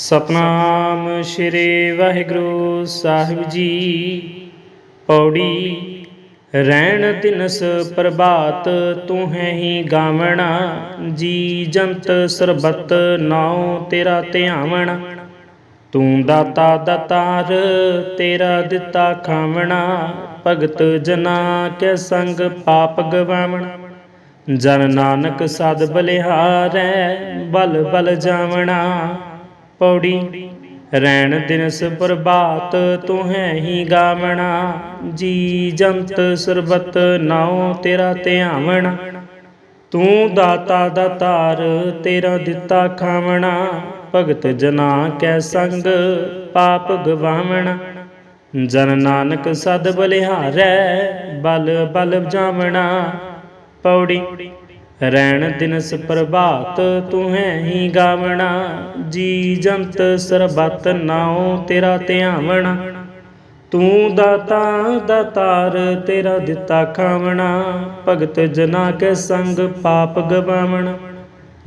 ਸਤਨਾਮ ਸ੍ਰੀ ਵਾਹਿਗੁਰੂ ਸਾਹਿਬ ਜੀ। ਪੌੜੀ, ਰਹਿਣ ਦਿਨਸ ਪ੍ਰਭਾਤ, ਤੂੰ ਹੈ ਹੀ ਗਾਵਣਾ। ਜੀ ਜੰਤ ਸਰਬਤ, ਨਾਉ ਤੇਰਾ ਧਿਆਵਣਾ। ਤੂੰ ਦਾਤਾ ਦਤਾਰ, ਤੇਰਾ ਦਿੱਤਾ ਖਾਵਣਾ। ਭਗਤ ਜਨਾ ਕੇ ਸੰਗ ਪਾਪ ਗਵਾਵਣਾ। ਜਨ ਨਾਨਕ ਸਦ ਬਲਿਹਾਰੈ, ਬਲ ਬਲ ਜਾਵਣਾ। ਪੌੜੀ ਰੈਣ ਦਿਨਸ ਪ੍ਰਭਾਤ ਤੂੰ ਹੈ ਹੀ ਗਾਵਣਾ, ਜੀ ਜੰਤ ਸਰਬਤ ਨਾਉ ਤੇਰਾ ਧਿਆਵਣਾ। ਤੂੰ ਦਾਤਾ ਦਾਤਾਰ ਤੇਰਾ ਦਿੱਤਾ ਖਾਵਣਾ, ਭਗਤ ਜਨਾ ਕੈ ਸੰਗ ਪਾਪ ਗਵਾਵਣਾ। ਜਨ ਨਾਨਕ ਸਦ ਬਲਿਹਾਰੈ, ਬਲ ਬਲ ਜਾਵਣਾ। ਪੌੜੀ ਰੈਣ ਦਿਨਸ ਪ੍ਰਭਾਤ ਤੂੰ ਹੈ ਹੀ ਗਾਵਣਾ, ਜੀ ਜੰਤ ਸਰਬਤ ਨਾਉ ਤੇਰਾ ਧਿਆਵਣਾ। ਤੂੰ ਦਾਤਾ, ਦਾਤਾਰ ਤੇਰਾ ਦਿੱਤਾ ਖਾਵਣਾ, ਭਗਤ ਜਨਾ ਕੇ ਸੰਗ ਪਾਪ ਗਵਾਵਣਾ।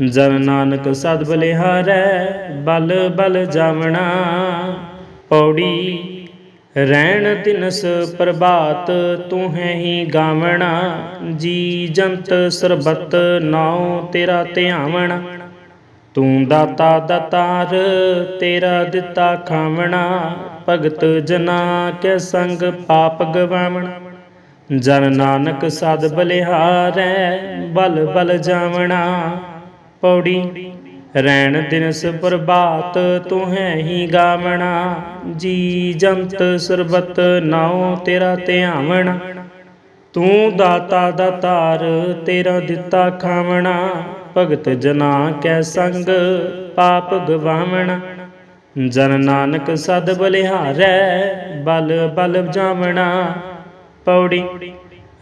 ਜਨ ਨਾਨਕ ਸਦ ਬਲਿਹਾਰੈ, ਬਲ ਬਲ ਜਾਵਣਾ। ਪੌੜੀ ਰਹਿਣ ਦਿਨਸ ਪ੍ਰਭਾਤ ਤੂੰ ਹੈ ਹੀ ਗਾਵਣਾ, ਜੀ ਜੰਤ ਸਰਬਤ ਨਾਉ ਤੇਰਾ ਧਿਆਵਣਾ। ਤੂੰ ਦਾਤਾ ਦਤਾਰ, ਤੇਰਾ ਦਿੱਤਾ ਖਾਵਣਾ, ਭਗਤ ਜਨਾ ਕੇ ਸੰਗ ਪਾਪ ਗਵਾਵਣਾ। ਜਨ ਨਾਨਕ ਸਦ ਬਲਿਹਾਰੈ, ਬਲ ਬਲ ਜਾਵਣਾ, ਪੌੜੀ ਰੈਣ ਦਿਨਸ ਪ੍ਰਭਾਤ ਤੂੰ ਹੈ ਹੀ ਗਾਵਣਾ, ਜੀ ਜੰਤ ਸਰਬਤ ਨਾਉ ਤੇਰਾ ਧਿਆਵਣਾ। ਤੂੰ ਦਾਤਾ ਦਾ ਤਾਰ ਤੇਰਾ ਦਿੱਤਾ ਖਾਵਣਾ, ਭਗਤ ਜਨਾ ਕੈ ਸੰਗ ਪਾਪ ਗਵਾਵਣਾ। ਜਨ ਨਾਨਕ ਸਦ ਬਲਿਹਾਰੈ, ਬਲ ਬਲ ਜਾਵਣਾ, ਪੌੜੀ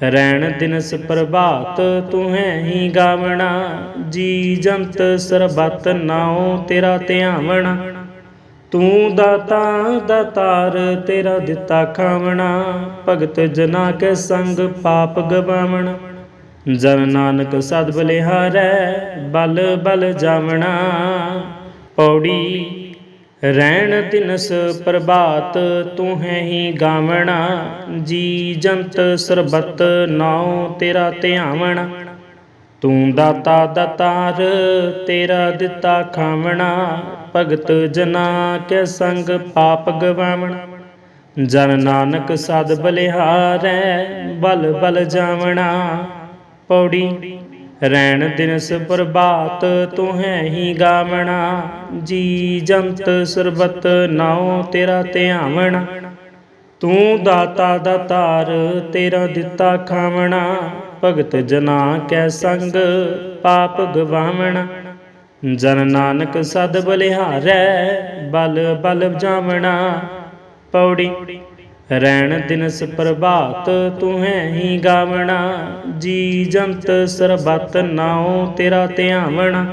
ਰੈਣ ਦਿਨਸ ਪ੍ਰਭਾਤ ਤੂੰ ਹੀ ਗਾਵਣਾ, ਜੀ ਜੰਤ ਸਰਬਤ ਨਾਉ ਤੇਰਾ ਧਿਆਵਣਾ। ਤੂੰ ਦਾਤਾ, ਦਾਤਾਰ ਤੇਰਾ ਦਿੱਤਾ ਖਾਵਣਾ, ਭਗਤ ਜਨਾ ਕੇ ਸੰਗ ਪਾਪ ਗਵਾਵਣਾ। ਜਨ ਨਾਨਕ ਸਦ ਬਲਿਹਾਰੈ, ਬਲ ਬਲ ਜਾਵਣਾ। ਪੌੜੀ ਰਹਿਣ ਦਿਨਸ ਪ੍ਰਭਾਤ ਤੂੰ ਹੈ ਹੀ ਗਾਵਣਾ, ਜੀ ਜੰਤ ਸਰਬਤ ਨਾਉ ਤੇਰਾ ਧਿਆਵਣਾ। ਤੂੰ ਦਾਤਾ ਦਤਾਰ, ਤੇਰਾ ਦਿੱਤਾ ਖਾਵਣਾ, ਭਗਤ ਜਨਾ ਕੇ ਸੰਗ ਪਾਪ ਗਵਾਵਣਾ। ਜਨ ਨਾਨਕ ਸਦ ਬਲਿਹਾਰੈ, ਬਲ ਬਲ ਜਾਵਣਾ, ਪੌੜੀ ਰੈਣ ਦਿਨਸ ਪ੍ਰਭਾਤ ਤੂੰ ਹੈ ਹੀ ਗਾਵਣਾ, ਜੀ ਜੰਤ ਸਰਬਤ ਨਾਉ ਤੇਰਾ ਧਿਆਵਣਾ। ਤੂੰ ਦਾਤਾ ਦਾਤਾਰ ਤੇਰਾ ਦਿੱਤਾ ਖਾਵਣਾ, ਭਗਤ ਜਨਾ ਕੈ ਸੰਗ ਪਾਪ ਗਵਾਵਣਾ। ਜਨ ਨਾਨਕ ਸਦ ਬਲਿਹਾਰੈ, ਬਲ ਬਲ ਜਾਵਣਾ। ਪੌੜੀ ਰੈਣ ਦਿਨਸ ਪ੍ਰਭਾਤ ਤੂੰ ਹੈ ਹੀ ਗਾਵਣਾ, ਜੀ ਜੰਤ ਸਰਬਤ ਨਾਉ ਤੇਰਾ ਧਿਆਵਣਾ।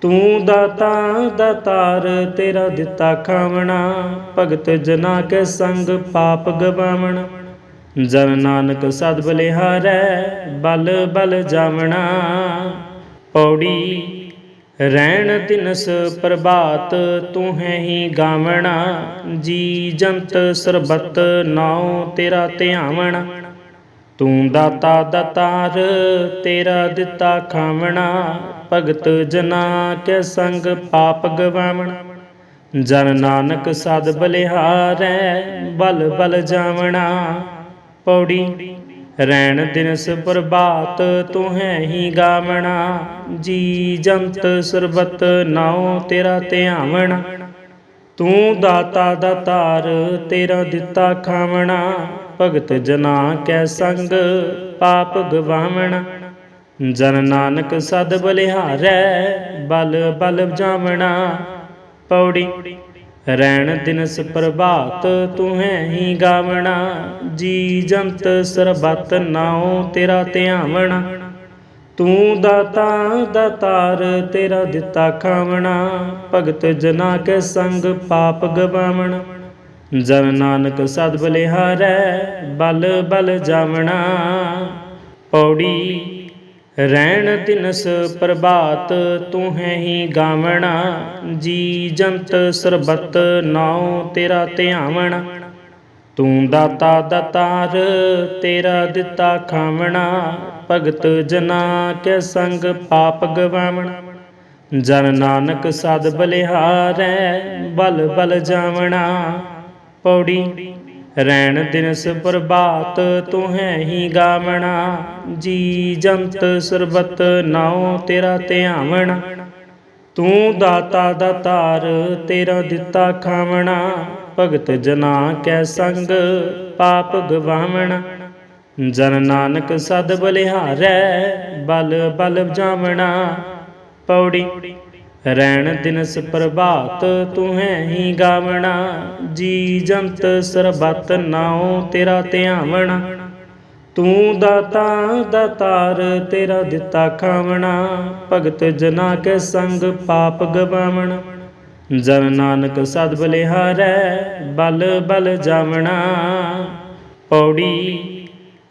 ਤੂੰ ਦਾਤਾ ਦਾਤਾਰ ਤੇਰਾ ਦਿੱਤਾ ਖਾਵਣਾ, ਭਗਤ ਜਨਾ ਕੇ ਸੰਗ ਪਾਪ ਗਵਾਵਣਾ। ਜਨ ਨਾਨਕ ਸਦ ਬਲਿਹਾਰੈ, ਬਲ ਬਲ ਜਾਵਣਾ। ਪੌੜੀ ਰਹਿਣ ਦਿਨਸ ਪ੍ਰਭਾਤ ਤੂੰ ਹੈ ਹੀ ਗਾਵਣਾ, ਜੀ ਜੰਤ ਸਰਬਤ ਨਾਉ ਤੇਰਾ ਧਿਆਵਣਾ। ਤੂੰ ਦਾਤਾ ਦਤਾਰ, ਤੇਰਾ ਦਿੱਤਾ ਖਾਵਣਾ, ਭਗਤ ਜਨਾ ਕੇ ਸੰਗ ਪਾਪ ਗਵਾਵਣਾ। ਜਨ ਨਾਨਕ ਸਦ ਬਲਿਹਾਰੈ, ਬਲ ਬਲ ਜਾਵਣਾ। ਪੌੜੀ ਰੈਣ ਦਿਨਸ ਪ੍ਰਭਾਤ ਤੂੰ ਹੈ ਹੀ ਗਾਵਣਾ, ਜੀ ਜੰਤ ਸਰਬਤ ਨਾਉ ਤੇਰਾ ਧਿਆਵਣਾ। ਤੂੰ ਦਾਤਾ ਦਾਤਾਰ ਤੇਰਾ ਦਿੱਤਾ ਖਾਵਣਾ, ਭਗਤ ਜਨਾ ਕੈ ਸੰਗ ਪਾਪ ਗਵਾਵਣਾ। ਜਨ ਨਾਨਕ ਸਦ ਬਲਿਹਾਰੈ, ਬਲ ਬਲ ਜਾਵਣਾ, ਪੌੜੀ ਰੈਣ ਦਿਨਸ ਪ੍ਰਭਾਤ ਤੂੰ ਹੈ ਹੀ ਗਾਵਣਾ, ਜੀ ਜੰਤ ਸਰਬਤ ਨਾਉ ਤੇਰਾ ਧਿਆਵਣਾ। ਤੂੰ ਦਾਤਾ, ਦਾਤਾਰ ਤੇਰਾ ਦਿੱਤਾ ਖਾਵਣਾ, ਭਗਤ ਜਨਾ ਕੇ ਸੰਗ ਪਾਪ ਗਵਾਵਣਾ। ਜਨ ਨਾਨਕ ਸਦ ਬਲਿਹਾਰੈ, ਬਲ ਬਲ ਜਾਵਣਾ। ਪੌੜੀ ਰਹਿਣ ਦਿਨਸ ਪ੍ਰਭਾਤ ਤੂੰ ਹੈ ਹੀ ਗਾਵਣਾ, ਜੀ ਜੰਤ ਸਰਬਤ ਨਾਉ ਤੇਰਾ ਧਿਆਵਣਾ। ਤੂੰ ਦਾਤਾ ਦਤਾਰ, ਤੇਰਾ ਦਿੱਤਾ ਖਾਵਣਾ, ਭਗਤ ਜਨਾ ਕੇ ਸੰਗ ਪਾਪ ਗਵਾਵਣਾ। ਜਨ ਨਾਨਕ ਸਦ ਬਲਿਹਾਰੈ, ਬਲ ਬਲ ਜਾਵਣਾ। ਪੌੜੀ ਰੈਣ ਦਿਨਸ ਪ੍ਰਭਾਤ ਤੂੰ ਹੈ ਹੀ ਗਾਵਣਾ, ਜੀ ਜੰਤ ਸਰਬਤ ਨਾਉ ਤੇਰਾ ਧਿਆਵਣਾ। ਤੂੰ ਦਾਤਾ ਦਾ ਤਾਰ ਤੇਰਾ ਦਿੱਤਾ ਖਾਵਣਾ, ਭਗਤ ਜਨਾ ਕੈ ਸੰਗ ਪਾਪ ਗਵਾਵਣਾ। ਜਨ ਨਾਨਕ ਸਦ ਬਲਿਹਾਰੈ, ਬਲ ਬਲ ਜਾਵਣਾ, ਪੌੜੀ ਰਹਿਣ ਦਿਨਸ ਪ੍ਰਭਾਤ ਤੂੰ ਹੈ ਹੀ ਗਾਵਣਾ, ਜੀ ਜੰਤ ਸਰਬਤ ਨਾਉ ਤੇਰਾ ਧਿਆਵਣਾ। ਤੂੰ ਦਾਤਾ, ਦਾਤਾਰ ਤੇਰਾ ਦਿੱਤਾ ਖਾਵਣਾ, ਭਗਤ ਜਨਾ ਕੇ ਸੰਗ ਪਾਪ ਗਵਾਵਣਾ। ਜਨ ਨਾਨਕ ਸਦ ਬਲਿਹਾਰੈ, ਬਲ ਬਲ ਜਾਵਣਾ। ਪੌੜੀ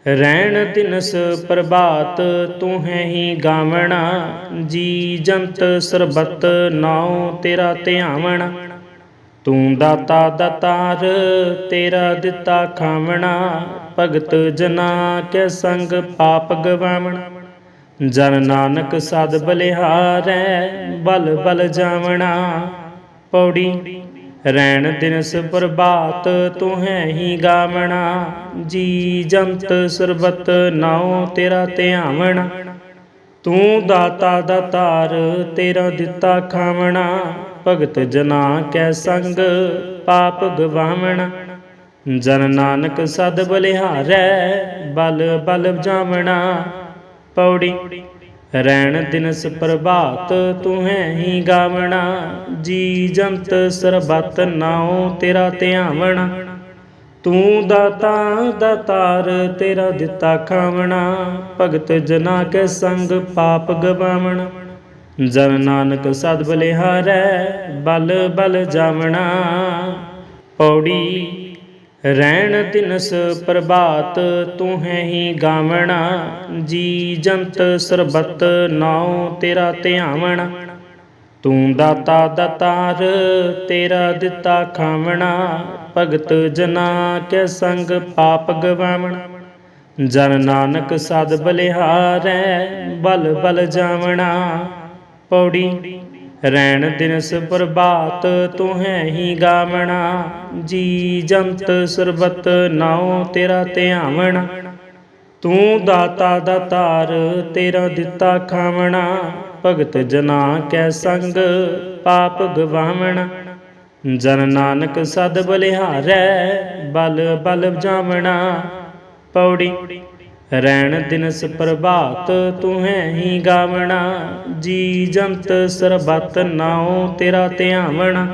ਰਹਿਣ ਦਿਨਸ ਪ੍ਰਭਾਤ ਤੂੰ ਹੈ ਹੀ ਗਾਵਣਾ, ਜੀ ਜੰਤ ਸਰਬਤ ਨਾਉ ਤੇਰਾ ਧਿਆਵਣਾ। ਤੂੰ ਦਾਤਾ ਦਤਾਰ, ਤੇਰਾ ਦਿੱਤਾ ਖਾਵਣਾ, ਭਗਤ ਜਨਾ ਕੇ ਸੰਗ ਪਾਪ ਗਵਾਵਣਾ। ਜਨ ਨਾਨਕ ਸਦ ਬਲਿਹਾਰੈ, ਬਲ ਬਲ ਜਾਵਣਾ, ਪੌੜੀ ਰੈਣ ਦਿਨਸ ਪ੍ਰਭਾਤ ਤੂੰ ਹੈ ਹੀ ਗਾਵਣਾ, ਜੀ ਜੰਤ ਸਰਬਤ ਨਾਉ ਤੇਰਾ ਧਿਆਵਣਾ। ਤੂੰ ਦਾਤਾ ਦਾਤਾਰ ਤੇਰਾ ਦਿੱਤਾ ਖਾਵਣਾ, ਭਗਤ ਜਨਾ ਕੈ ਸੰਗ ਪਾਪ ਗਵਾਵਣਾ। ਜਨ ਨਾਨਕ ਸਦ ਬਲਿਹਾਰੈ, ਬਲ ਬਲ ਜਾਵਣਾ, ਪੌੜੀ ਰਹਿਣ ਦਿਨਸ ਪ੍ਰਭਾਤ ਤੂੰ ਹੈ ਹੀ ਗਾਵਣਾ, ਜੀ ਜੰਤ ਸਰਬਤ ਨਾਉ ਤੇਰਾ ਧਿਆਵਣਾ। ਤੂੰ ਦਾਤਾ, ਦਾਤਾਰ ਤੇਰਾ ਦਿੱਤਾ ਖਾਵਣਾ, ਭਗਤ ਜਨਾ ਕੇ ਸੰਗ ਪਾਪ ਗਵਾਵਣਾ। ਜਨ ਨਾਨਕ ਸਦ ਬਲਿਹਾਰੈ, ਬਲ ਬਲ ਜਾਵਣਾ। ਪੌੜੀ ਰਹਿਣ ਦਿਨਸ ਪ੍ਰਭਾਤ ਤੂੰ ਹੈ ਹੀ ਗਾਵਣਾ, ਜੀ ਜੰਤ ਸਰਬਤ ਨਾਉ ਤੇਰਾ ਧਿਆਵਣਾ। ਤੂੰ ਦਾਤਾ ਦਤਾਰ, ਤੇਰਾ ਦਿੱਤਾ ਖਾਵਣਾ, ਭਗਤ ਜਨਾ ਕੇ ਸੰਗ ਪਾਪ ਗਵਾਵਣਾ। ਜਨ ਨਾਨਕ ਸਦ ਬਲਿਹਾਰੈ, ਬਲ ਬਲ ਜਾਵਣਾ, ਪੌੜੀ ਰੈਣ ਦਿਨਸ ਪ੍ਰਭਾਤ ਤੂੰ ਹੈ ਹੀ ਗਾਵਣਾ, ਜੀ ਜੰਤ ਸਰਬਤ ਨਾਉ ਤੇਰਾ ਧਿਆਵਣਾ। ਤੂੰ ਦਾਤਾ ਦਾਤਾਰ ਤੇਰਾ ਦਿੱਤਾ ਖਾਵਣਾ, ਭਗਤ ਜਨਾ ਕੈ ਸੰਗ ਪਾਪ ਗਵਾਵਣਾ। ਜਨ ਨਾਨਕ ਸਦ ਬਲਿਹਾਰੈ, ਬਲ ਬਲ ਜਾਵਣਾ, ਪੌੜੀ ਰਹਿਣ ਦਿਨਸ ਪ੍ਰਭਾਤ ਤੂੰ ਹੈ ਹੀ ਗਾਵਣਾ, ਜੀ ਜੰਤ ਸਰਬਤ ਨਾਉ ਤੇਰਾ ਧਿਆਵਣਾ।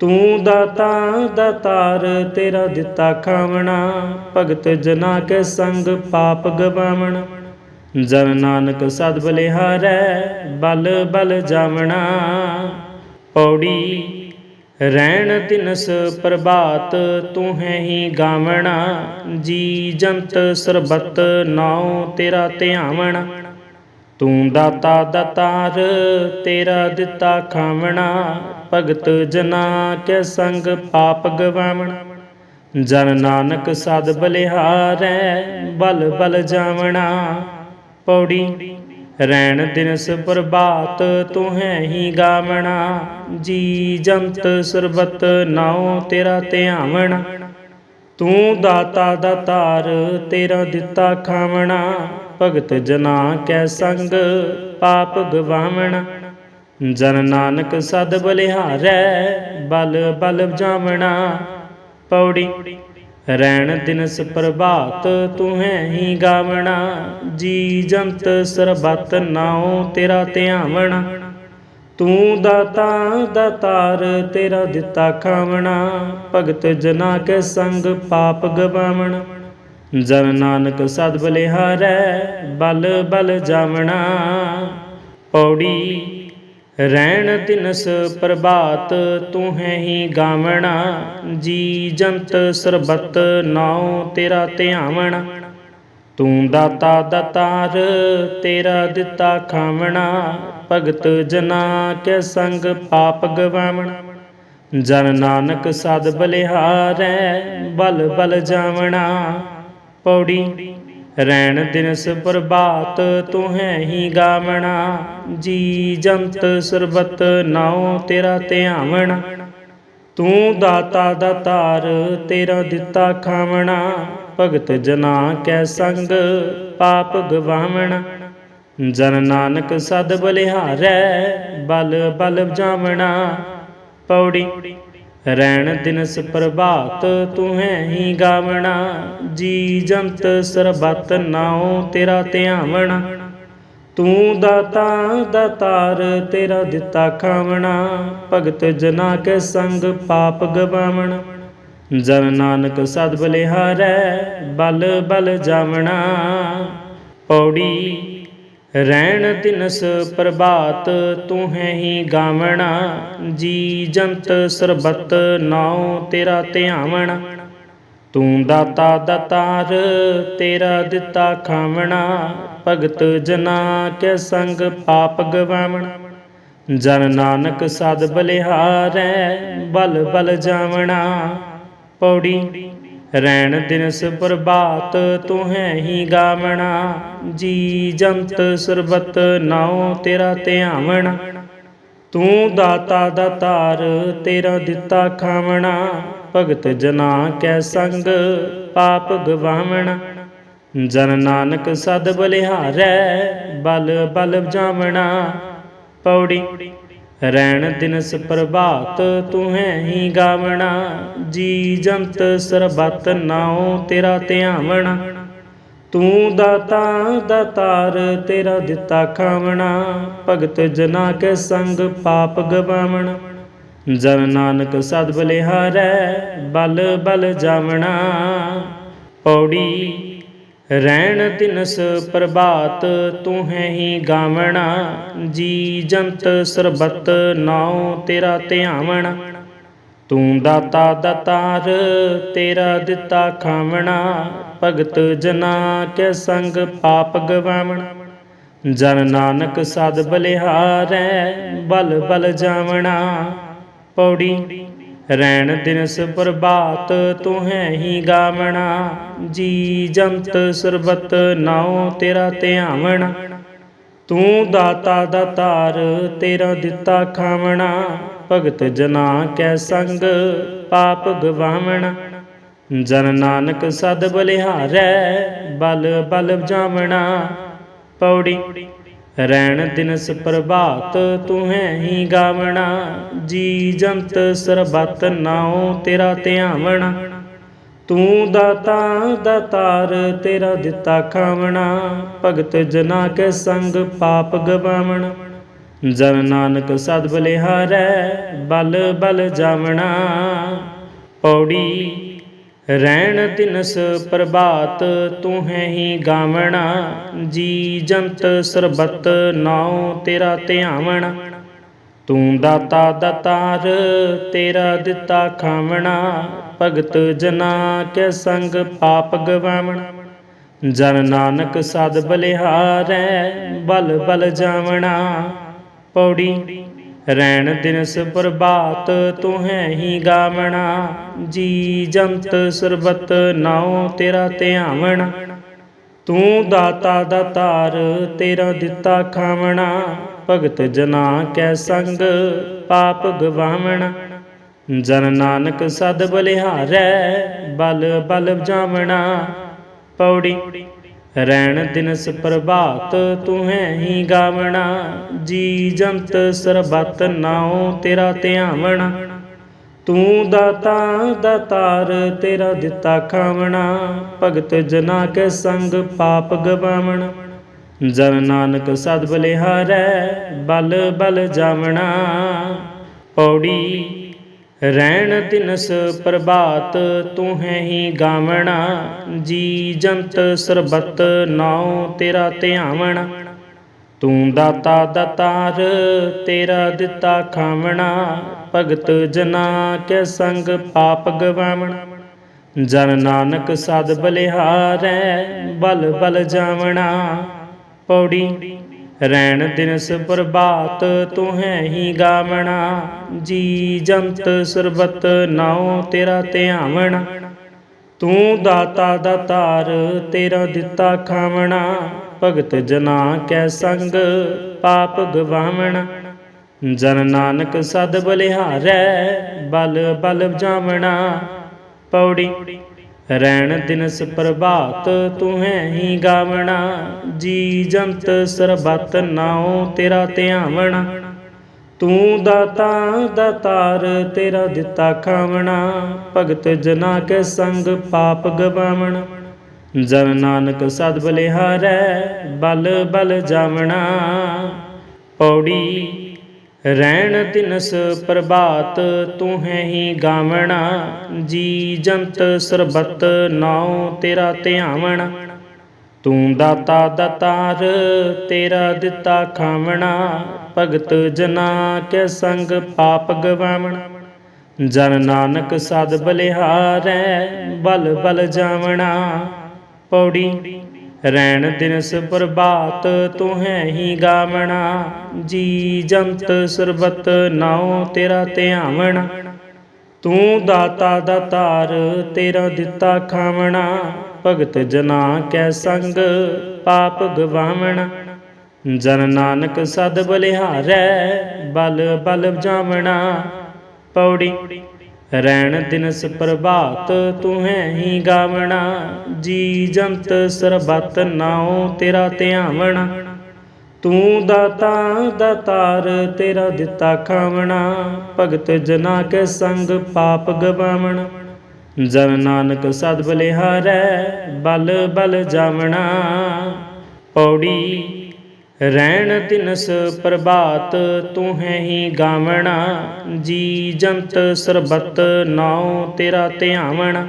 ਤੂੰ ਦਾਤਾ, ਦਾਤਾਰ ਤੇਰਾ ਦਿੱਤਾ ਖਾਵਣਾ, ਭਗਤ ਜਨਾ ਕੇ ਸੰਗ ਪਾਪ ਗਵਾਵਣਾ। ਜਨ ਨਾਨਕ ਸਦ ਬਲਿਹਾਰੈ, ਬਲ ਬਲ ਜਾਵਣਾ। ਪੌੜੀ ਰਹਿਣ ਦਿਨਸ ਪ੍ਰਭਾਤ ਤੂੰ ਹੈ ਹੀ ਗਾਵਣਾ, ਜੀ ਜੰਤ ਸਰਬਤ ਨਾਉ ਤੇਰਾ ਧਿਆਵਣਾ। ਤੂੰ ਦਾਤਾ ਦਤਾਰ, ਤੇਰਾ ਦਿੱਤਾ ਖਾਵਣਾ, ਭਗਤ ਜਨਾ ਕੇ ਸੰਗ ਪਾਪ ਗਵਾਵਣਾ। ਜਨ ਨਾਨਕ ਸਦ ਬਲਿਹਾਰੈ, ਬਲ ਬਲ ਜਾਵਣਾ, ਪੌੜੀ ਰਹਿਣ ਦਿਨਸ ਪ੍ਰਭਾਤ ਤੂੰ ਹੈ ਹੀ ਗਾਵਣਾ, ਜੀ ਜੰਤ ਸਰਬਤ ਨਾਉ ਤੇਰਾ ਧਿਆਵਣਾ। ਤੂੰ ਦਾਤਾ ਦਾਤਾਰ ਤੇਰਾ ਦਿੱਤਾ ਖਾਵਣਾ, ਭਗਤ ਜਨਾ ਕੈ ਸੰਗ ਪਾਪ ਗਵਾਵਣਾ। ਜਨ ਨਾਨਕ ਸਦ ਬਲਿਹਾਰੈ, ਬਲ ਬਲ ਜਾਵਣਾ, ਪੌੜੀ ਰਹਿਣ ਦਿਨਸ ਪ੍ਰਭਾਤ ਤੂੰ ਹੈ ਹੀ ਗਾਵਣਾ, ਜੀ ਜੰਤ ਸਰਬਤ ਨਾਉ ਤੇਰਾ ਧਿਆਵਣਾ। ਤੂੰ ਦਾਤਾ ਦਾਤਾਰ ਤੇਰਾ ਦਿੱਤਾ ਖਾਵਣਾ, ਭਗਤ ਜਨਾ ਕੇ ਸੰਗ ਪਾਪ ਗਵਾਵਣਾ। ਜਨ ਨਾਨਕ ਸਦ ਬਲਿਹਾਰੈ, ਬਲ ਬਲ ਜਾਵਣਾ। ਪੌੜੀ ਰਹਿਣ ਦਿਨਸ ਪ੍ਰਭਾਤ ਤੂੰ ਹੈ ਹੀ ਗਾਵਣਾ, ਜੀ ਜੰਤ ਸਰਬਤ ਨਾਉ ਤੇਰਾ ਧਿਆਵਣਾ। ਤੂੰ ਦਾਤਾ ਦਾਤਾਰ, ਤੇਰਾ ਦਿੱਤਾ ਖਾਵਣਾ, ਭਗਤ ਜਨਾ ਕੇ ਸੰਗ ਪਾਪ ਗਵਾਵਣਾ। ਜਨ ਨਾਨਕ ਸਦ ਬਲਿਹਾਰੈ, ਬਲ ਬਲ ਜਾਵਣਾ, ਪੌੜੀ ਰੈਣ ਦਿਨਸ ਪ੍ਰਭਾਤ ਤੂੰ ਹੈ ਹੀ ਗਾਵਣਾ, ਜੀ ਜੰਤ ਸਰਬਤ ਨਾਉ ਤੇਰਾ ਧਿਆਵਣਾ। ਤੂੰ ਦਾਤਾ ਦਾਤਾਰ ਤੇਰਾ ਦਿੱਤਾ ਖਾਵਣਾ। ਭਗਤ ਜਨਾ ਕੈ ਸੰਗ, ਪਾਪ ਗਵਾਵਣ। ਜਨ ਨਾਨਕ ਸਦ ਬਲਿਹਾਰੈ, ਬਲ ਬਲ ਜਾਵਣਾ। ਪੌੜੀ ਰੈਣ ਦਿਨਸ ਪ੍ਰਭਾਤ ਤੂੰ ਹੈ ਹੀ ਗਾਵਣਾ, ਜੀ ਜੰਤ ਸਰਬਤ ਨਾਉ ਤੇਰਾ ਧਿਆਵਣਾ। ਤੂੰ ਦਾਤਾ, ਦਾਤਾਰ ਤੇਰਾ ਦਿੱਤਾ ਖਾਵਣਾ, ਭਗਤ ਜਨਾ ਕੇ ਸੰਗ ਪਾਪ ਗਵਾਵਣਾ। ਜਨ ਨਾਨਕ ਸਦ ਬਲਿਹਾਰੈ, ਬਲ ਬਲ ਜਾਵਣਾ। ਪੌੜੀ ਰਹਿਣ ਦਿਨਸ ਪ੍ਰਭਾਤ ਤੂੰ ਹੈ ਹੀ ਗਾਵਣਾ। ਜੀ ਜੰਤ ਸਰਬਤ ਨਾਉ ਤੇਰਾ ਧਿਆਵਣਾ। ਤੂੰ ਦਾਤਾ ਦਾਤਾਰ, ਤੇਰਾ ਦਿੱਤਾ ਖਾਵਣਾ। ਭਗਤ ਜਨਾ ਕੇ ਸੰਗ ਪਾਪ ਗਵਾਵਣਾ। ਜਨ ਨਾਨਕ ਸਦ ਬਲਿਹਾਰੈ, ਬਲ ਬਲ ਜਾਵਣਾ। ਪੌੜੀ ਰੈਣ ਦਿਨਸ ਪ੍ਰਭਾਤ ਤੂੰ ਹੈ ਹੀ ਗਾਵਣਾ, ਜੀ ਜੰਤ ਸਰਬਤ ਨਾਉ ਤੇਰਾ ਧਿਆਵਣਾ। ਤੂੰ ਦਾਤਾ ਦਾਤਾਰ ਤੇਰਾ ਦਿੱਤਾ ਖਾਵਣਾ, ਭਗਤ ਜਨਾ ਕੈ ਸੰਗ ਪਾਪ ਗਵਾਵਣ। ਜਨ ਨਾਨਕ ਸਦ ਬਲਿਹਾਰੈ, ਬਲ ਬਲ ਜਾਵਣਾ, ਪੌੜੀ ਰੈਣ ਦਿਨਸ ਪ੍ਰਭਾਤ ਤੂੰ ਹੈ ਹੀ ਗਾਵਣਾ, ਜੀ ਜੰਤ ਸਰਬਤ ਨਾਉ ਤੇਰਾ ਧਿਆਵਣਾ। ਤੂੰ ਦਾਤਾ, ਦਾਤਾਰ ਤੇਰਾ ਦਿੱਤਾ ਖਾਵਣਾ, ਭਗਤ ਜਨਾ ਕੇ ਸੰਗ ਪਾਪ ਗਵਾਵਣਾ। ਜਨ ਨਾਨਕ ਸਦ ਬਲਿਹਾਰੈ, ਬਲ ਬਲ ਜਾਵਣਾ। ਪੌੜੀ ਰਹਿਣ ਦਿਨਸ ਪ੍ਰਭਾਤ ਤੂੰ ਹੈ ਹੀ ਗਾਵਣਾ, ਜੀ ਜੰਤ ਸਰਬਤ ਨਾਉ ਤੇਰਾ ਧਿਆਵਣਾ। ਤੂੰ ਦਾਤਾ ਦਾਤਾਰ, ਤੇਰਾ ਦਿੱਤਾ ਖਾਵਣਾ, ਭਗਤ ਜਨਾ ਕੇ ਸੰਗ ਪਾਪ ਗਵਾਵਣਾ। ਜਨ ਨਾਨਕ ਸਦ ਬਲਿਹਾਰੈ, ਬਲ ਬਲ ਜਾਵਣਾ, ਪੌੜੀ ਰੈਣ ਦਿਨਸ ਪ੍ਰਭਾਤ ਤੂੰ ਹੈ ਹੀ ਗਾਵਣਾ, ਜੀ ਜੰਤ ਸਰਬਤ ਨਾਉ ਤੇਰਾ ਧਿਆਵਣਾ। ਤੂੰ ਦਾਤਾ ਦਾਤਾਰ ਤੇਰਾ ਦਿੱਤਾ ਖਾਵਣਾ, ਭਗਤ ਜਨਾ ਕੈ ਸੰਗ, ਪਾਪ ਗਵਾਵਣ। ਜਨ ਨਾਨਕ ਸਦ ਬਲਿਹਾਰੈ, ਬਲ ਬਲ ਜਾਵਣਾ, ਪੌੜੀ ਰੈਣ ਦਿਨਸ ਪ੍ਰਭਾਤ ਤੂੰ ਹੈ ਹੀ ਗਾਵਣਾ, ਜੀ ਜੰਤ ਸਰਬਤ ਨਾਉ ਤੇਰਾ ਧਿਆਵਣਾ। ਤੂੰ ਦਾਤਾ ਦਾਤਾਰ ਤੇਰਾ ਦਿੱਤਾ ਖਾਵਣਾ, ਭਗਤ ਜਨਾ ਕੇ ਸੰਗ ਪਾਪ ਗਵਾਵਣਾ। ਜਨ ਨਾਨਕ ਸਦ ਬਲਿਹਾਰੈ, ਬਲ ਬਲ ਜਾਵਣਾ। ਪੌੜੀ ਰਹਿਣ ਦਿਨਸ ਪ੍ਰਭਾਤ ਤੂੰ ਹੈ ਹੀ ਗਾਵਣਾ, ਜੀ ਜੰਤ ਸਰਬਤ ਨਾਉ ਤੇਰਾ ਧਿਆਵਣਾ। ਤੂੰ ਦਾਤਾ ਦਾਤਾਰ, ਤੇਰਾ ਦਿੱਤਾ ਖਾਵਣਾ, ਭਗਤ ਜਨਾ ਕੇ ਸੰਗ ਪਾਪ ਗਵਾਵਣਾ। ਜਨ ਨਾਨਕ ਸਦ ਬਲਿਹਾਰੈ, ਬਲ ਬਲ ਜਾਵਣਾ, ਪੌੜੀ ਰੈਣ ਦਿਨਸ ਪ੍ਰਭਾਤ ਤੂੰ ਹੈ ਹੀ ਗਾਵਣਾ, ਜੀ ਜੰਤ ਸਰਬਤ ਨਾਉ ਤੇਰਾ ਧਿਆਵਣਾ। ਤੂੰ ਦਾਤਾ ਦਾਤਾਰ ਤੇਰਾ ਦਿੱਤਾ ਖਾਵਣਾ, ਭਗਤ ਜਨਾ ਕੈ ਸੰਗ ਪਾਪ ਗਵਾਵਣ। ਜਨ ਨਾਨਕ ਸਦ ਬਲਿਹਾਰੈ, ਬਲ ਬਲ ਜਾਵਣਾ। ਪੌੜੀ ਰੈਣ ਦਿਨਸ ਪ੍ਰਭਾਤ ਤੂੰ ਹੈ ਹੀ ਗਾਵਣਾ, ਜੀ ਜੰਤ ਸਰਬਤ ਨਾਉ ਤੇਰਾ ਧਿਆਵਣਾ। ਤੂੰ ਦਾਤਾ, ਦਾਤਾਰ ਤੇਰਾ ਦਿੱਤਾ ਖਾਵਣਾ, ਭਗਤ ਜਨਾ ਕੇ ਸੰਗ ਪਾਪ ਗਵਾਵਣ। ਜਨ ਨਾਨਕ ਸਦ ਬਲਿਹਾਰੈ, ਬਲ ਬਲ ਜਾਵਣਾ। ਪੌੜੀ ਰਹਿਣ ਦਿਨਸ ਪ੍ਰਭਾਤ ਤੂੰ ਹੈ ਹੀ ਗਾਵਣਾ, ਜੀ ਜੰਤ ਸਰਬਤ ਨਾਉ ਤੇਰਾ ਧਿਆਵਣਾ। ਤੂੰ ਦਾਤਾ ਦਾਤਾਰ, ਤੇਰਾ ਦਿੱਤਾ ਖਾਵਣਾ, ਭਗਤ ਜਨਾ ਕੇ ਸੰਗ ਪਾਪ ਗਵਾਵਣਾ। ਜਨ ਨਾਨਕ ਸਦ ਬਲਿਹਾਰੈ, ਬਲ ਬਲ ਜਾਵਣਾ, ਪੌੜੀ ਰੈਣ ਦਿਨਸ ਪ੍ਰਭਾਤ ਤੂੰ ਹੈ ਹੀ ਗਾਵਣਾ, ਜੀ ਜੰਤ ਸਰਬਤ ਨਾਉ ਤੇਰਾ ਧਿਆਵਣਾ। ਤੂੰ ਦਾਤਾ ਦਾ ਤਾਰ ਤੇਰਾ ਦਿੱਤਾ ਖਾਵਣਾ, ਭਗਤ ਜਨਾ ਕੈ ਸੰਗ, ਪਾਪ ਗਵਾਵਣਾ। ਜਨ ਨਾਨਕ ਸਦ ਬਲਿਹਾਰੈ, ਬਲ ਬਲ ਜਾਵਣਾ, ਪੌੜੀ ਰੈਣ ਦਿਨਸ ਪ੍ਰਭਾਤ ਤੂੰ ਹੈ ਹੀ ਗਾਵਣਾ, ਜੀ ਜੰਤ ਸਰਬਤ ਨਾਉ ਤੇਰਾ ਧਿਆਵਣਾ। ਤੂੰ ਦਾਤਾ ਦਾਤਾਰ ਤੇਰਾ ਦਿੱਤਾ ਖਾਵਣਾ, ਭਗਤ ਜਨਾ ਕੇ ਸੰਗ ਪਾਪ ਗਵਾਵਣਾ। ਜਨ ਨਾਨਕ ਸਦ ਬਲਿਹਾਰੈ, ਬਲ ਬਲ ਜਾਵਣਾ। ਪੌੜੀ ਰਹਿਣ ਦਿਨਸ ਪ੍ਰਭਾਤ ਤੂੰ ਹੈ ਹੀ ਗਾਵਣਾ, ਜੀ ਜੰਤ ਸਰਬਤ ਨਾਉ ਤੇਰਾ ਧਿਆਵਣਾ। ਤੂੰ ਦਾਤਾ ਦਾਤਾਰ, ਤੇਰਾ ਦਿੱਤਾ ਖਾਵਣਾ, ਭਗਤ ਜਨਾ ਕੇ ਸੰਗ ਪਾਪ ਗਵਾਵਣਾ। ਜਨ ਨਾਨਕ ਸਦ ਬਲਿਹਾਰੈ, ਬਲ ਬਲ ਜਾਵਣਾ, ਪੌੜੀ ਰੈਣ ਦਿਨਸ ਪ੍ਰਭਾਤ ਤੂੰ ਹੈ ਹੀ ਗਾਵਣਾ, ਜੀ ਜੰਤ ਸਰਬਤ ਨਾਉ ਤੇਰਾ ਧਿਆਵਣਾ। ਤੂੰ ਦਾਤਾ ਦਾਤਾਰ ਤੇਰਾ ਦਿੱਤਾ ਖਾਵਣਾ, ਭਗਤ ਜਨਾ ਕੈ ਸੰਗ, ਪਾਪ ਗਵਾਵਣਾ। ਜਨ ਨਾਨਕ ਸਦ ਬਲਿਹਾਰੈ, ਬਲ ਬਲ ਜਾਵਣਾ, ਪੌੜੀ ਰੈਣ ਦਿਨਸ ਪ੍ਰਭਾਤ ਤੂੰ ਹੈ ਹੀ ਗਾਵਣਾ, ਜੀ ਜੰਤ ਸਰਬਤ ਨਾਉ ਤੇਰਾ ਧਿਆਵਣਾ। ਤੂੰ ਦਾਤਾ, ਦਾਤਾਰ ਤੇਰਾ ਦਿੱਤਾ ਖਾਵਣਾ, ਭਗਤ ਜਨਾ ਕੇ ਸੰਗ ਪਾਪ ਗਵਾਵਣਾ। ਜਨ ਨਾਨਕ ਸਦ ਬਲਿਹਾਰੈ, ਬਲ ਬਲ ਜਾਵਣਾ। ਪੌੜੀ ਰਹਿਣ ਦਿਨਸ ਪ੍ਰਭਾਤ ਤੂੰ ਹੈ ਹੀ ਗਾਵਣਾ, ਜੀ ਜੰਤ ਸਰਬਤ ਨਾਉ ਤੇਰਾ ਧਿਆਵਣਾ।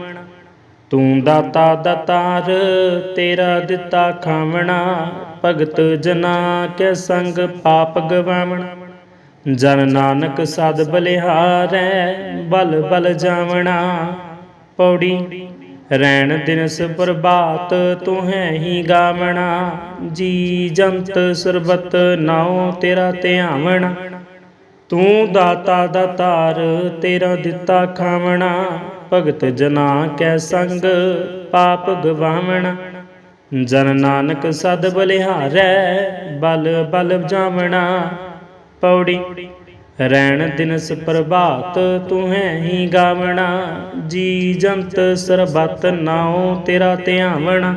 ਤੂੰ ਦਾਤਾ ਦਾਤਾਰ, ਤੇਰਾ ਦਿੱਤਾ ਖਾਵਣਾ, ਭਗਤ ਜਨਾ ਕੇ ਸੰਗ ਪਾਪ ਗਵਾਵਣਾ। ਜਨ ਨਾਨਕ ਸਦ ਬਲਿਹਾਰੈ, ਬਲ ਬਲ ਜਾਵਣਾ, ਪੌੜੀ ਰੈਣ ਦਿਨਸ ਪ੍ਰਭਾਤ ਤੂੰ ਹੈ ਹੀ ਗਾਵਣਾ, ਜੀ ਜੰਤ ਸਰਬਤ ਨਾਉ ਤੇਰਾ ਧਿਆਵਣਾ। ਤੂੰ ਦਾਤਾ ਦਾਤਾਰ ਤੇਰਾ ਦਿੱਤਾ ਖਾਵਣਾ, ਭਗਤ ਜਨਾ ਕੈ ਸੰਗ ਪਾਪ ਗਵਾਵਣਾ। ਜਨ ਨਾਨਕ ਸਦ ਬਲਿਹਾਰੈ, ਬਲ ਬਲ ਜਾਵਣਾ, ਪੌੜੀ ਰੈਣ ਦਿਨਸ ਪ੍ਰਭਾਤ ਤੂੰ ਹੈ ਹੀ ਗਾਵਣਾ, ਜੀ ਜੰਤ ਸਰਬਤ ਨਾਉ ਤੇਰਾ ਧਿਆਵਣਾ।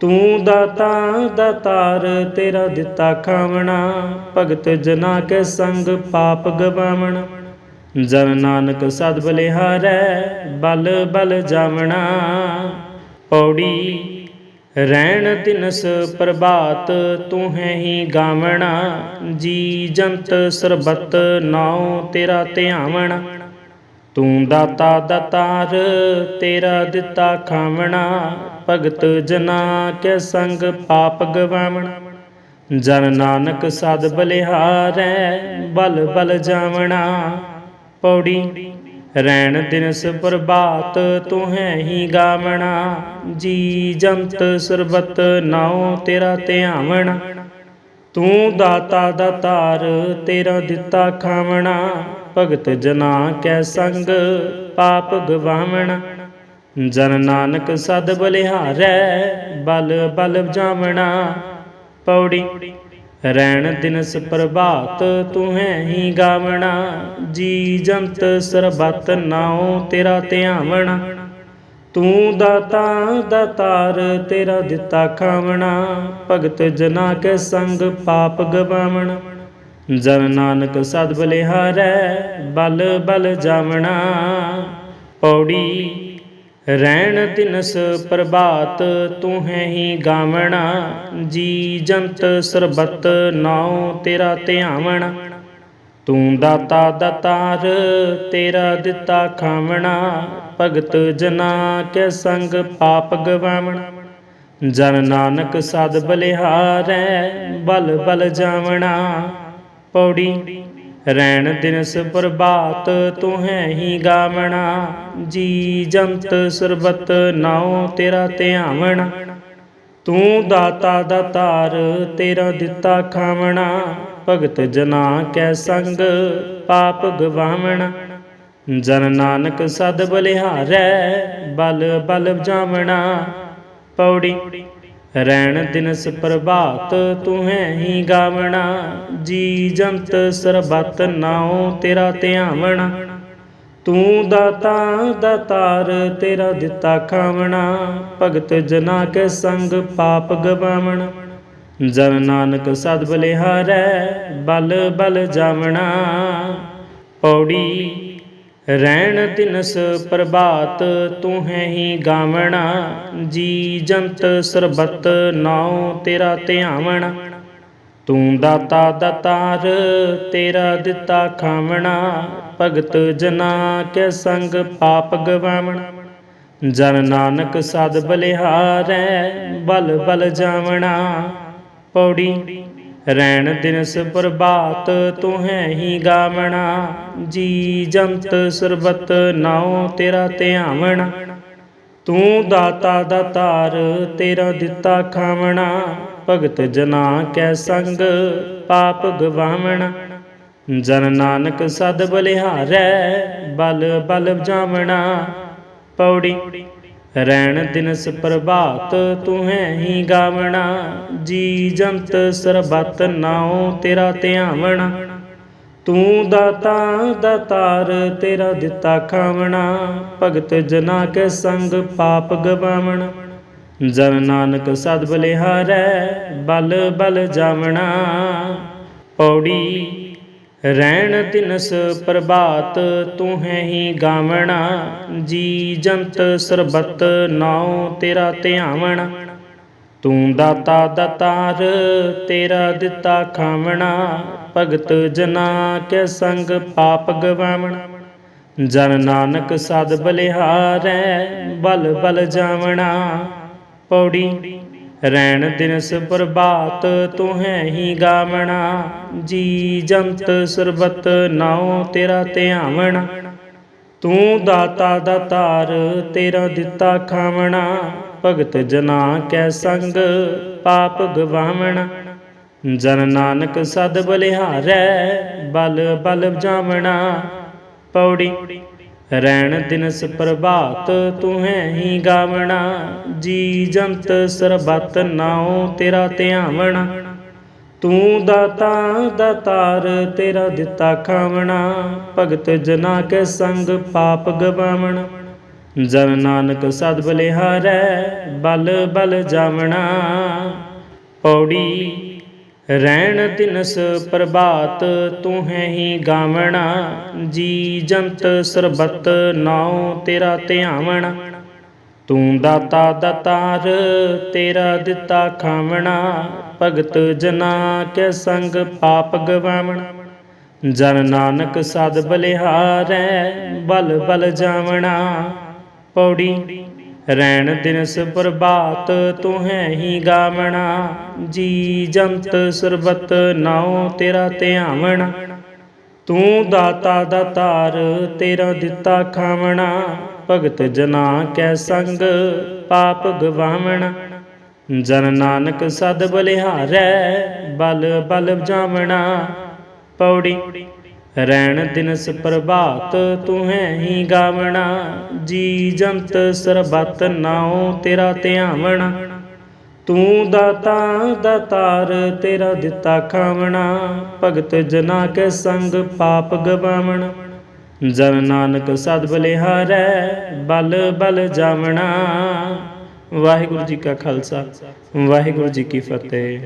ਤੂੰ ਦਾਤਾ ਦਾਤਾਰ ਤੇਰਾ ਦਿੱਤਾ ਖਾਵਣਾ, ਭਗਤ ਜਨਾ ਕੇ ਸੰਗ ਪਾਪ ਗਵਾਵਣਾ। ਜਨ ਨਾਨਕ ਸਦ ਬਲਿਹਾਰੈ, ਬਲ ਬਲ ਜਾਵਣਾ। ਪੌੜੀ ਰਹਿਣ ਦਿਨਸ ਪ੍ਰਭਾਤ ਤੂੰ ਹੈ ਹੀ ਗਾਵਣਾ, ਜੀ ਜੰਤ ਸਰਬਤ ਨਾਉ ਤੇਰਾ ਧਿਆਵਣਾ। ਤੂੰ ਦਾਤਾ ਦਾਤਾਰ, ਤੇਰਾ ਦਿੱਤਾ ਖਾਵਣਾ, ਭਗਤ ਜਨਾ ਕੇ ਸੰਗ ਪਾਪ ਗਵਾਵਣਾ। ਜਨ ਨਾਨਕ ਸਦ ਬਲਿਹਾਰੈ, ਬਲ ਬਲ ਜਾਵਣਾ, ਪੌੜੀ ਰੈਣ ਦਿਨਸ ਪ੍ਰਭਾਤ ਤੂੰ ਹੈ ਹੀ ਗਾਵਣਾ, ਜੀ ਜੰਤ ਸਰਬਤ ਨਾਉ ਤੇਰਾ ਧਿਆਵਣਾ। ਤੂੰ ਦਾਤਾ ਦਾਤਾਰ ਤੇਰਾ ਦਿੱਤਾ ਖਾਵਣਾ, ਭਗਤ ਜਨਾ ਕੈ ਸੰਗ ਪਾਪ ਗਵਾਵਣਾ। ਜਨ ਨਾਨਕ ਸਦ ਬਲਿਹਾਰੈ, ਬਲ ਬਲ ਜਾਵਣਾ, ਪੌੜੀ ਰੈਣ ਦਿਨਸ ਪ੍ਰਭਾਤ ਤੂੰ ਹੈ ਹੀ ਗਾਵਣਾ, ਜੀ ਜੰਤ ਸਰਬਤ ਨਾਉ ਤੇਰਾ ਧਿਆਵਣਾ। ਤੂੰ ਦਾਤਾ, ਦਾਤਾਰ ਤੇਰਾ ਦਿੱਤਾ ਖਾਵਣਾ, ਭਗਤ ਜਨਾ ਕੇ ਸੰਗ ਪਾਪ ਗਵਾਵਣਾ। ਜਨ ਨਾਨਕ ਸਦ ਬਲਿਹਾਰੈ, ਬਲ ਬਲ ਜਾਵਣਾ। ਪੌੜੀ ਰਹਿਣ ਦਿਨਸ ਪ੍ਰਭਾਤ ਤੂੰ ਹੈ ਹੀ ਗਾਵਣਾ, ਜੀ ਜੰਤ ਸਰਬਤ ਨਾਉ ਤੇਰਾ ਧਿਆਵਣਾ। ਤੂੰ ਦਾਤਾ ਦਾਤਾਰ, ਤੇਰਾ ਦਿੱਤਾ ਖਾਵਣਾ, ਭਗਤ ਜਨਾ ਕੇ ਸੰਗ ਪਾਪ ਗਵਾਵਣਾ। ਜਨ ਨਾਨਕ ਸਦ ਬਲਿਹਾਰੈ, ਬਲ ਬਲ ਜਾਵਣਾ। ਪੌੜੀ ਰੈਣ ਦਿਨਸ ਪ੍ਰਭਾਤ ਤੂੰ ਹੈ ਹੀ ਗਾਵਣਾ, ਜੀ ਜੰਤ ਸਰਬਤ ਨਾਉ ਤੇਰਾ ਧਿਆਵਣਾ। ਤੂੰ ਦਾਤਾ ਦਾ ਤਾਰ ਤੇਰਾ ਦਿੱਤਾ ਖਾਵਣਾ, ਭਗਤ ਜਨਾ ਕੈ ਸੰਗ ਪਾਪ ਗਵਾਵਣਾ। ਜਨ ਨਾਨਕ ਸਦ ਬਲਿਹਾਰੈ, ਬਲ ਬਲ ਜਾਵਣਾ, ਪੌੜੀ ਰੈਣ ਦਿਨਸ ਪ੍ਰਭਾਤ ਤੂੰ ਹੈ ਹੀ ਗਾਵਣਾ, ਜੀ ਜੰਤ ਸਰਬਤ ਨਾਉ ਤੇਰਾ ਧਿਆਵਣਾ। ਤੂੰ ਦਾਤਾ, ਦਾਤਾਰ ਤੇਰਾ ਦਿੱਤਾ ਖਾਵਣਾ, ਭਗਤ ਜਨਾ ਕੇ ਸੰਗ ਪਾਪ ਗਵਾਵਣਾ। ਜਨ ਨਾਨਕ ਸਦ ਬਲਿਹਾਰੈ, ਬਲ ਬਲ ਜਾਵਣਾ। ਪੌੜੀ ਰਹਿਣ ਤਿਨਸ ਪ੍ਰਭਾਤ ਤੂੰ ਹੈ ਹੀ ਗਾਵਣਾ, ਜੀ ਜੰਤ ਸਰਬਤ ਨਾਉ ਤੇਰਾ ਧਿਆਵਣਾ। ਤੂੰ ਦਾਤਾ ਦਾਤਾਰ, ਤੇਰਾ ਦਿੱਤਾ ਖਾਵਣਾ, ਭਗਤ ਜਨਾ ਕੇ ਸੰਗ ਪਾਪ ਗਵਾਵਣਾ। ਜਨ ਨਾਨਕ ਸਦ ਬਲਿਹਾਰੈ, ਬਲ ਬਲ ਜਾਵਣਾ। ਪੌੜੀ ਰੈਣ ਦਿਨਸ ਪ੍ਰਭਾਤ ਤੂੰ ਹੈ ਹੀ ਗਾਵਣਾ, ਜੀ ਜੰਤ ਸਰਬਤ ਨਾਉ ਤੇਰਾ ਧਿਆਵਣਾ। ਤੂੰ ਦਾਤਾ ਦਾ ਤਾਰ ਤੇਰਾ ਦਿੱਤਾ ਖਾਵਣਾ। ਭਗਤ ਜਨਾ ਕੈ ਸੰਗ, ਪਾਪ ਗਵਾਵਣਾ। ਜਨ ਨਾਨਕ ਸਦ ਬਲਿਹਾਰੈ, ਬਲ ਬਲ ਜਾਵਣਾ। ਪੌੜੀ ਰੈਣ ਦਿਨਸ ਪ੍ਰਭਾਤ ਤੂੰ ਹੈ ਹੀ ਗਾਵਣਾ, ਜੀ ਜੰਤ ਸਰਬਤ ਨਾਉ ਤੇਰਾ ਧਿਆਵਣਾ। ਤੂੰ ਦਾਤਾ, ਦਾਤਾਰ ਤੇਰਾ ਦਿੱਤਾ ਖਾਵਣਾ, ਭਗਤ ਜਨਾ ਕੇ ਸੰਗ ਪਾਪ ਗਵਾਵਣਾ। ਜਨ ਨਾਨਕ ਸਦ ਬਲਿਹਾਰੈ, ਬਲ ਬਲ ਜਾਵਣਾ। ਪੌੜੀ ਰਹਿਣ ਤਿਨਸ ਪ੍ਰਭਾਤ ਤੂੰ ਹੈ ਹੀ ਗਾਵਣਾ, ਜੀ ਜੰਤ ਸਰਬਤ ਨਾਉ ਤੇਰਾ ਧਿਆਵਣਾ। ਤੂੰ ਦਾਤਾ ਦਾਤਾਰ, ਤੇਰਾ ਦਿੱਤਾ ਖਾਵਣਾ, ਭਗਤ ਜਨਾ ਕੇ ਸੰਗ ਪਾਪ ਗਵਾਵਣਾ। ਜਨ ਨਾਨਕ ਸਦ ਬਲਿਹਾਰੈ, ਬਲ ਬਲ ਜਾਵਣਾ, ਪੌੜੀ ਰੈਣ ਦਿਨਸ ਪ੍ਰਭਾਤ ਤੂੰ ਹੈ ਹੀ ਗਾਵਣਾ, ਜੀ ਜੰਤ ਸਰਬਤ ਨਾਉ ਤੇਰਾ ਧਿਆਵਣਾ। ਤੂੰ ਦਾਤਾ ਦਾ ਤਾਰ ਤੇਰਾ ਦਿੱਤਾ ਖਾਵਣਾ, ਭਗਤ ਜਨਾ ਕੈ ਸੰਗ, ਪਾਪ ਗਵਾਵਣਾ। ਜਨ ਨਾਨਕ ਸਦ ਬਲਿਹਾਰੈ, ਬਲ ਬਲ ਜਾਵਣਾ। ਪੌੜੀ ਰੈਣ ਦਿਨਸ ਪ੍ਰਭਾਤ ਤੂੰ ਹੀ ਗਾਵਣਾ, ਜੀ ਜੰਤ ਸਰਬਤ ਨਾਉ ਤੇਰਾ ਧਿਆਵਣਾ। ਤੂੰ ਦਾਤਾ ਦਾਤਾਰ ਤੇਰਾ ਦਿੱਤਾ ਖਾਵਣਾ, ਭਗਤ ਜਨਾ ਕੇ ਸੰਗ ਪਾਪ ਗਵਾਵਣਾ। ਜਨ ਨਾਨਕ ਸਦ ਬਲਿਹਾਰੈ, ਬਲ ਬਲ ਜਾਵਣਾ। ਪੌੜੀ ਰਹਿਣ ਦਿਨਸ ਪ੍ਰਭਾਤ ਤੂੰ ਹੈ ਹੀ ਗਾਵਣਾ, ਜੀ ਜੰਤ ਸਰਬਤ ਨਾਉ ਤੇਰਾ ਧਿਆਵਣਾ। ਤੂੰ ਦਾਤਾ ਦਾਤਾਰ, ਤੇਰਾ ਦਿੱਤਾ ਖਾਵਣਾ, ਭਗਤ ਜਨਾ ਕੇ ਸੰਗ ਪਾਪ ਗਵਾਵਣਾ। ਜਨ ਨਾਨਕ ਸਦ ਬਲਿਹਾਰੈ, ਬਲ ਬਲ ਜਾਵਣਾ। ਪੌੜੀ ਰੈਣ ਦਿਨਸ ਪ੍ਰਭਾਤ ਤੂੰ ਹੈ ਹੀ ਗਾਵਣਾ, ਜੀ ਜੰਤ ਸਰਬਤ ਨਾਉ ਤੇਰਾ ਧਿਆਵਣਾ। ਤੂੰ ਦਾਤਾ ਦਾਤਾਰ ਤੇਰਾ ਦਿੱਤਾ ਖਾਵਣਾ, ਭਗਤ ਜਨਾ ਕੈ ਸੰਗ ਪਾਪ ਗਵਾਵਣਾ। ਜਨ ਨਾਨਕ ਸਦ ਬਲਿਹਾਰੈ, ਬਲ ਬਲ ਜਾਵਣਾ, ਪੌੜੀ ਰੈਣ ਦਿਨਸ ਪ੍ਰਭਾਤ ਤੂੰ ਹੈ ਹੀ ਗਾਵਣਾ, ਜੀ ਜੰਤ ਸਰਬਤ ਨਾਉ ਤੇਰਾ ਧਿਆਵਣਾ। ਤੂੰ ਦਾਤਾ, ਦਾਤਾਰ ਤੇਰਾ ਦਿੱਤਾ ਖਾਵਣਾ, ਭਗਤ ਜਨਾ ਕੇ ਸੰਗ ਪਾਪ ਗਵਾਵਣਾ। ਜਨ ਨਾਨਕ ਸਦ ਬਲਿਹਾਰੈ, ਬਲ ਬਲ ਜਾਵਣਾ। ਵਾਹਿਗੁਰੂ ਜੀ ਕਾ ਖਾਲਸਾ, ਵਾਹਿਗੁਰੂ ਜੀ ਕੀ ਫਤਿਹ।